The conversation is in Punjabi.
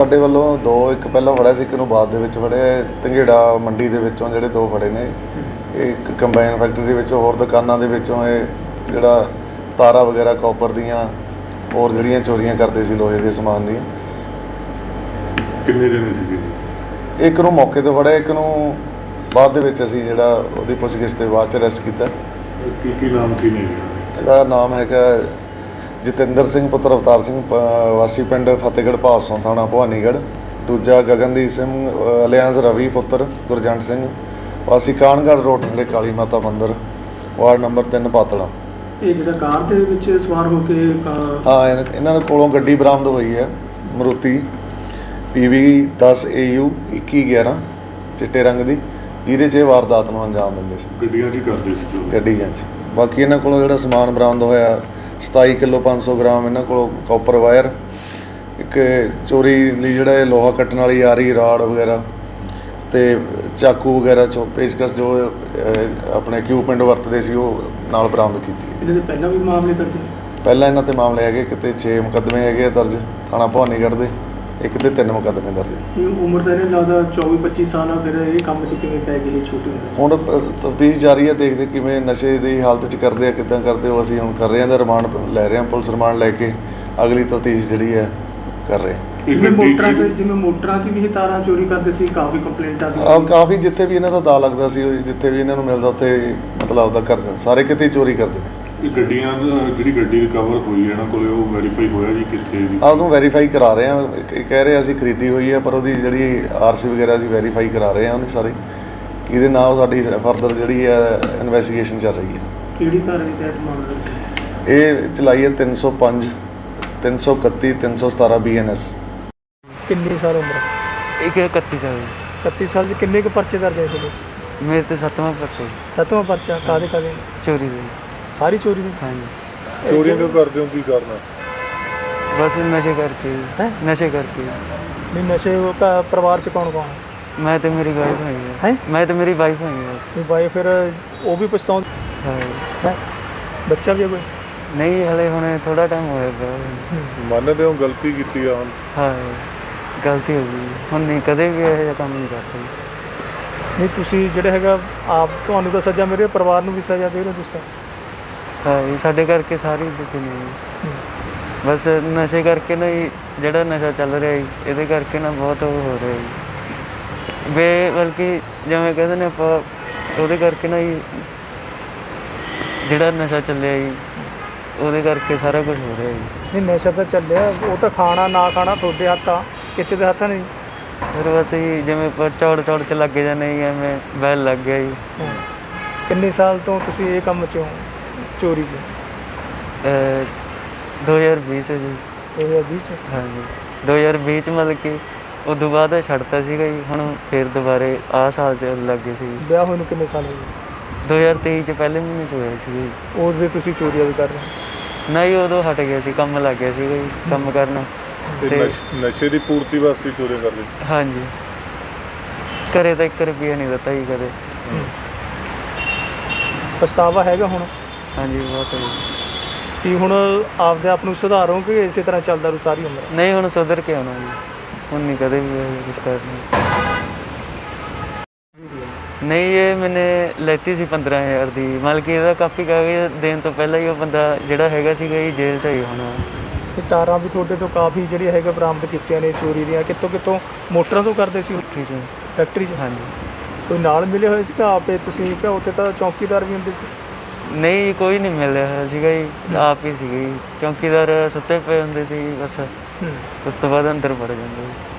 ਸਾਡੇ ਵੱਲੋਂ ਦੋ ਇੱਕ ਪਹਿਲਾਂ ਫੜਿਆ ਸੀ ਇੱਕ ਨੂੰ ਬਾਅਦ ਦੇ ਵਿੱਚ ਫੜਿਆ ਤੰਗੇੜਾ ਮੰਡੀ ਦੇ ਵਿੱਚੋਂ ਜਿਹੜੇ ਦੋ ਫੜੇ ਨੇ ਇਹ ਇੱਕ ਕੰਬਾਈਨ ਫੈਕਟਰੀ ਦੇ ਵਿੱਚੋਂ ਹੋਰ ਦੁਕਾਨਾਂ ਦੇ ਵਿੱਚੋਂ ਇਹ ਜਿਹੜਾ ਤਾਰਾ ਵਗੈਰਾ ਕਾਪਰ ਦੀਆਂ ਹੋਰ ਜਿਹੜੀਆਂ ਚੋਰੀਆਂ ਕਰਦੇ ਸੀ ਲੋਹੇ ਦੇ ਸਮਾਨ ਦੀਆਂ ਕਿੰਨੇ ਜਣੇ ਸੀਗੇ? ਇੱਕ ਨੂੰ ਮੌਕੇ ਤੇ ਫੜਿਆ ਇੱਕ ਨੂੰ ਬਾਅਦ ਦੇ ਵਿੱਚ ਅਸੀਂ ਜਿਹੜਾ ਉਹਦੀ ਪੁੱਛਗਿੱਛ ਤੇ ਬਾਅਦ ਚ ਅਰੈਸਟ ਕੀਤਾ ਕੀ ਕੀ ਨਾਮ ਕੀ ਨੇ? ਇਹਦਾ ਨਾਮ ਹੈਗਾ ਜਤਿੰਦਰ ਸਿੰਘ ਪੁੱਤਰ ਅਵਤਾਰ ਸਿੰਘ ਵਾਸੀ ਪਿੰਡ ਫਤਿਹਗੜ੍ਹ ਪਾਸੋਂ ਥਾਣਾ ਭਵਾਨੀਗੜ੍ਹ। ਦੂਜਾ ਗਗਨਦੀਪ ਸਿੰਘ ਅਲਿਆਂਸ ਰਵੀ ਪੁੱਤਰ ਗੁਰਜੰਟ ਸਿੰਘ। ਵਾਸੀ ਕਾਨਗੜ੍ਹ ਰੋਡ ਨੇੜੇ ਕਾਲੀ ਮਾਤਾ ਮੰਦਿਰ ਵਾਰਡ ਨੰਬਰ 3 ਪਾਤੜਾ। ਇਹ ਜਿਹੜਾ ਕਾਰ ਦੇ ਵਿੱਚ ਸਵਾਰ ਹੋ ਕੇ ਹਾਂ ਇਹਨਾਂ- ਇਹਨਾਂ ਦੇ ਕੋਲੋਂ ਗੱਡੀ ਬਰਾਮਦ ਹੋਈ ਹੈ ਮਰੂਤੀ PV 10 AU 2111 ਚਿੱਟੇ ਰੰਗ ਦੀ ਜਿਹਦੇ 'ਚ ਇਹ ਵਾਰਦਾਤ ਨੂੰ ਅੰਜਾਮ ਦਿੰਦੇ ਸੀ। ਗੱਡੀਆਂ 'ਚ ਕਰਦੇ ਸੀ ਗੱਡੀਆਂ 'ਚ। ਬਾਕੀ ਇਹਨਾਂ ਕੋਲੋਂ ਜਿਹੜਾ ਸਮਾਨ ਬਰਾਮਦ ਹੋਇਆ 27 ਕਿਲੋ 500 ਗ੍ਰਾਮ ਇਹਨਾਂ ਕੋਲੋਂ ਕਾਪਰ ਵਾਇਰ ਇੱਕ ਚੋਰੀ ਲਈ ਜਿਹੜਾ ਇਹ ਲੋਹਾ ਕੱਟਣ ਵਾਲੀ ਆਰੀ ਰਾੜ ਵਗੈਰਾ ਤੇ ਚਾਕੂ ਵਗੈਰਾ ਚੋ ਪੇਚਕਸ ਜੋ ਆਪਣੇ ਇਕਵਿਪਮੈਂਟ ਵਰਤਦੇ ਸੀ ਉਹ ਨਾਲ ਬਰਾਮਦ ਕੀਤੀ ਇਹਨਾਂ ਦੇ ਪਹਿਲਾਂ ਵੀ ਮਾਮਲੇ ਦਰਜ ਪਹਿਲਾਂ ਇਹਨਾਂ ਤੇ ਮਾਮਲੇ ਹੈਗੇ ਕਿਤੇ 6 ਮੁਕੱਦਮੇ ਹੈਗੇ ਆ ਦਰਜ ਥਾਣਾ ਭਵਾਨੀਗੜ੍ਹ ਦੇ। ਇੱਕ ਤੇ ਤਿੰਨ ਮੁਕੱਦਮੇ ਦਰਜ ਨੇ। ਇਹ ਉਮਰ ਤਾਂ ਇਹਨਾਂ ਲੱਗਦਾ 24 25 ਸਾਲ ਆ ਫਿਰ ਇਹ ਕੰਮ 'ਚ ਕਿਵੇਂ ਪੈ ਗਏ ਇਹ ਛੋਟੇ ਹੁੰਦੇ ਹੁਣ ਤਫਤੀਸ਼ ਜਾਰੀ ਹੈ ਦੇਖਦੇ ਕਿਵੇਂ ਨਸ਼ੇ ਦੀ ਹਾਲਤ 'ਚ ਕਰਦੇ ਆ ਕਿਦਾਂ ਕਰਦੇ ਉਹ ਅਸੀਂ ਹੁਣ ਕਰ ਰਹੇ ਹਾਂ ਦਾ ਰਿਮਾਂਡ ਲੈ ਰਹੇ ਹਾਂ ਪੁਲਿਸ ਰਿਮਾਂਡ ਲੈ ਕੇ ਅਗਲੀ ਤਫਤੀਸ਼ ਜਿਹੜੀ ਹੈ ਕਰ ਰਹੇ ਹਾਂ। ਜਿਵੇਂ ਮੋਟਰਾਂ ਤੇ ਜਿਵੇਂ ਮੋਟਰਾਂ ਤੇ ਵੀ ਇਹ ਤਾਰਾਂ ਚੋਰੀ ਕਰਦੇ ਸੀ ਕਾਫੀ ਕੰਪਲੇਂਟਾਂ ਆ ਦੀ ਕਾਫੀ ਜਿੱਥੇ ਵੀ ਇਹਨਾਂ ਦਾ ਦਾ ਲੱਗਦਾ ਸੀ ਜਿੱਥੇ ਵੀ ਇਹਨਾਂ ਨੂੰ ਮਿਲਦਾ ਉੱਥੇ ਮਤਲਬ ਆਪਦਾ ਕਰਦੇ ਸਾਰੇ ਕਿਤੇ ਹੀ ਚੋਰੀ ਕਰਦੇ ਨੇ। ਇਹ ਗੱਡੀਆਂ ਦਾ- ਜਿਹੜੀ ਗੱਡੀ ਰਿਕਵਰ ਹੋਈ ਹੈ ਇਹਨਾਂ ਕੋਲੇ ਉਹ ਵੈਰੀਫਾਈ ਹੋਇਆ ਜੀ ਕਿੱਥੇ ਦੀ ਆ ਉਹਨੂੰ ਵੈਰੀਫਾਈ ਕਰਾ ਰਹੇ ਇੱਕ- ਇਹ ਕਹਿ ਰਹੇ ਅਸੀਂ ਖਰੀਦੀ ਹੋਈ ਹੈ ਪਰ ਉਹਦੀ ਜਿਹੜੀ ਆਰਸੀ ਵਗੈਰਾ ਅਸੀਂ ਵੈਰੀਫਾਈ ਕਰਾ ਰਹੇ ਹਾਂ ਉਹਨੇ ਸਾਰੀ। ਇਹਦੇ ਨਾਲ ਸਾਡੀ ਫਰਦਰ ਜਿਹੜੀ ਹੈ ਇਨਵੈਸਟੀਗੇਸ਼ਨ ਚੱਲ ਰਹੀ ਹੈ। ਕਿਹੜੀ ਧਾਰਾ ਦੇ ਤਹਿਤ ਮਾਮਲਾ? ਇਹ ਚਲਾਈ ਹੈ 305 331 317 ਬੀਐਨਐਸ ਕਿੰਨੀ ਸਾਲ ਉਮਰ? ਇੱਕ 31 ਸਾਲ 31 ਸਾਲ 'ਚ ਕਿੰਨੇ ਕੁ ਪਰਚੇ ਦਰਜ ਹੈ ਤੁਹਾਡੇ ਮੇਰੇ ਤੇ ਸੱਤਵਾਂ ਪਰਚਾ ਸੱਤਵਾਂ ਪਰਚਾ ਕਾਦੇ ਕਾਦੇ ਚੋਰੀ ਦੇ। ਸਾਰੀ ਚੋਰੀ ਦੀ? ਹਾਂਜੀ। ਚੋਰੀਆਂ ਕਿਉਂ ਕਰਦੇ ਹੋ? ਕੀ ਕਰਨਾ ਬਸ ਨਸ਼ੇ ਕਰਕੇ। ਹੈਂ? ਨਸ਼ੇ ਕਰਕੇ। ਨਹੀਂ ਨਸ਼ੇ ਉਹ ਘਰ- ਪਰਿਵਾਰ 'ਚ ਕੌਣ ਕੌਣ ਹੈ ਮੈਂ ਤੇ ਮੇਰੀ ਵਾਈਫ ਹੈਗੀ ਹੈ ਹੈਂ? ਮੈਂ ਤੇ ਮੇਰੀ ਵਾਈਫ ਹੈਗੀ ਹੈ ਵੀ ਬਾਈ ਫਿਰ ਉਹ ਵੀ ਪਛਤਾਉਂਦੇ? ਹਾਂ। ਹੈ? ਬੱਚਾ ਵੀ ਹੈ ਕੋਈ? ਨਹੀਂ ਹਲੇ ਹੁਣ ਥੋੜਾ ਟਾਈਮ ਹੋਇਆ ਪਿਆ। ਮੰਨਦੇ ਹੋ ਗਲਤੀ ਕੀਤੀ ਆ ਹੁਣ? ਹਾਂ। ਗਲਤੀ ਹੋ ਗਈ। ਹੁਣ ਨਹੀਂ ਕਦੇ ਵੀ ਇਹੋ ਜਿਹਾ ਕੰਮ ਨਹੀਂ ਕਰਦਾ। ਜੀ। ਨਹੀਂ ਤੁਸੀਂ ਜਿਹੜੇ ਹੈਗਾ ਆਪ ਤੁਹਾਨੂੰ ਤਾਂ ਸਜ਼ਾ ਮੇਰੇ ਪਰਿਵਾਰ ਨੂੰ ਵੀ ਸਜ਼ਾ ਦੇ ਰਹੇ ਹੋ ਤੁਸੀਂ ਤਾਂ? ਹਾਂ ਜੀ, ਸਾਡੇ ਕਰਕੇ ਸਾਰੇ ਦੁਖੀ ਨੇ ਜੀ। ਬਸ ਨਸ਼ੇ ਕਰਕੇ ਨਾ ਜੀ, ਜਿਹੜਾ ਨਸ਼ਾ ਚੱਲ ਰਿਹਾ ਜੀ ਇਹਦੇ ਕਰਕੇ ਨਾ ਬਹੁਤ ਉਹ ਹੋ ਰਿਹਾ ਜੀ ਬੇ ਬਲਕਿ ਜਿਵੇਂ ਕਹਿੰਦੇ ਨੇ ਆਪਾਂ ਉਹਦੇ ਕਰਕੇ ਨਾ ਜੀ ਜਿਹੜਾ ਨਸ਼ਾ ਚੱਲਿਆ ਜੀ ਉਹਦੇ ਕਰਕੇ ਸਾਰਾ ਕੁਝ ਹੋ ਰਿਹਾ ਜੀ ਨਹੀਂ ਨਸ਼ਾ ਤਾਂ ਚੱਲਿਆ ਉਹ ਤਾਂ ਖਾਣਾ ਨਾ ਖਾਣਾ ਤੁਹਾਡੇ ਹੱਥ ਆ ਕਿਸੇ ਦੇ ਹੱਥ ਨਹੀਂ ਫਿਰ ਬਸ ਜੀ ਜਿਵੇਂ ਆਪਾਂ ਚੌੜ ਚੌੜ ਚ ਲੱਗੇ ਜਾਂਦੇ ਜੀ ਐਵੇਂ ਬੈਲ ਲੱਗ ਗਿਆ ਜੀ। ਕਿੰਨੇ ਸਾਲ ਤੋਂ ਤੁਸੀਂ ਇਹ ਕੰਮ 'ਚ ਹੋ ਚੋਰੀ 'ਚ ਅਹ 2020 ਚ ਜੀ। 2020 'ਚ? ਹਾਂਜੀ। 2020 ਚ ਮਤਲਬ ਕਿ ਉਦੋਂ ਬਾਅਦ ਛੱਡਤਾ ਸੀਗਾ ਜੀ ਹੁਣ ਫਿਰ ਦੁਬਾਰੇ ਆਹ ਸਾਲ ਚ ਲੱਗੇ ਸੀ ਵਿਆਹ ਹੋਏ ਨੂੰ ਕਿੰਨੇ ਸਾਲ ਹੋ ਗਏ? 2023 ਚ ਪਹਿਲੇ ਮਹੀਨੇ ਚ ਹੋਇਆ ਸੀ ਜੀ। ਉਹਦੇ ਤੁਸੀਂ ਚੋਰੀਆਂ ਵੀ ਕਰ ਰਹੇ ਹੋ? ਨਹੀਂ ਉਦੋਂ ਹਟ ਗਿਆ ਸੀ ਕੰਮ ਲੱਗ ਗਿਆ ਸੀਗਾ ਜੀ ਕੰਮ ਕਰਨਾ। ਤੇ ਨਸ਼ੇ ਦੀ ਪੂਰਤੀ ਵਾਸਤੇ ਚੋਰੀਆਂ ਕਰਦੇ ਹਾਂਜੀ। ਘਰੇ ਤਾਂ 1 ਰੁਪਿਆ ਨਹੀਂ ਦਿੱਤਾ ਜੀ ਕਦੇ। ਪਛਤਾਵਾ ਹੈਗਾ ਹੁਣ? ਹਾਂਜੀ ਬਹੁਤ ਹੈ ਜੀ। ਕਿ ਹੁਣ ਆਪਦੇ ਆਪ ਨੂੰ ਸੁਧਾਰੋ ਕਿ ਇਸੇ ਤਰ੍ਹਾਂ ਚੱਲਦਾ ਰਹੂ ਸਾਰੀ ਉਮਰ? ਨਹੀਂ ਹੁਣ ਸੁਧਰ ਕੇ ਆਉਣਾ ਜੀ। ਹੁਣ ਨਹੀਂ ਕਦੇ ਵੀ ਇਹ ਕੁਝ ਕਰਨਾ। ਨਹੀਂ ਇਹ ਮੈਨੇ ਲੈਤੀ ਸੀ 15000 ਦੀ। ਮਤਲਬ ਕਿ ਇਹਦਾ ਕਾਪੀ ਕਾਗਜ਼ ਦੇਣ ਤੋਂ ਪਹਿਲਾਂ ਹੀ ਉਹ ਬੰਦਾ ਜਿਹੜਾ ਹੈਗਾ ਸੀਗਾ ਜੀ ਜੇਲ੍ਹ 'ਚ ਹੀ ਹੋਣਾ। ਇਹ ਤਾਰਾਂ ਵੀ ਤੁਹਾਡੇ ਤੋਂ ਕਾਫੀ ਜਿਹੜੀਆਂ ਹੈਗਾ ਬਰਾਮਦ ਕੀਤੀਆਂ ਨੇ ਚੋਰੀ ਦੀਆਂ। ਕਿੱਥੋਂ ਕਿੱਥੋਂ? ਮੋਟਰਾਂ ਤੋਂ ਕਰਦੇ ਸੀ ਠੀਕ ਹੈ ਫੈਕਟਰੀ 'ਚ? ਹਾਂਜੀ। ਕੋਈ ਨਾਲ ਮਿਲੇ ਹੋਏ ਸੀ ਕਿ ਆਪੇ ਤੁਸੀਂ? ਕਿ ਉੱਥੇ ਤਾਂ ਚੌਕੀਦਾਰ ਵੀ ਹੁੰਦੇ ਸੀ? ਨਹੀਂ ਕੋਈ ਨਹੀਂ ਮਿਲ ਰਿਹਾ ਸੀਗਾ ਜੀ ਆਪ ਹੀ ਸੀਗੇ। ਜੀ ਚੌਕੀਦਾਰ ਸੁੱਤੇ ਪਏ ਹੁੰਦੇ ਸੀ ਬਸ। ਉਸ ਤੋਂ ਬਾਅਦ ਅੰਦਰ ਵੜ ਜਾਂਦੇ ਸੀ।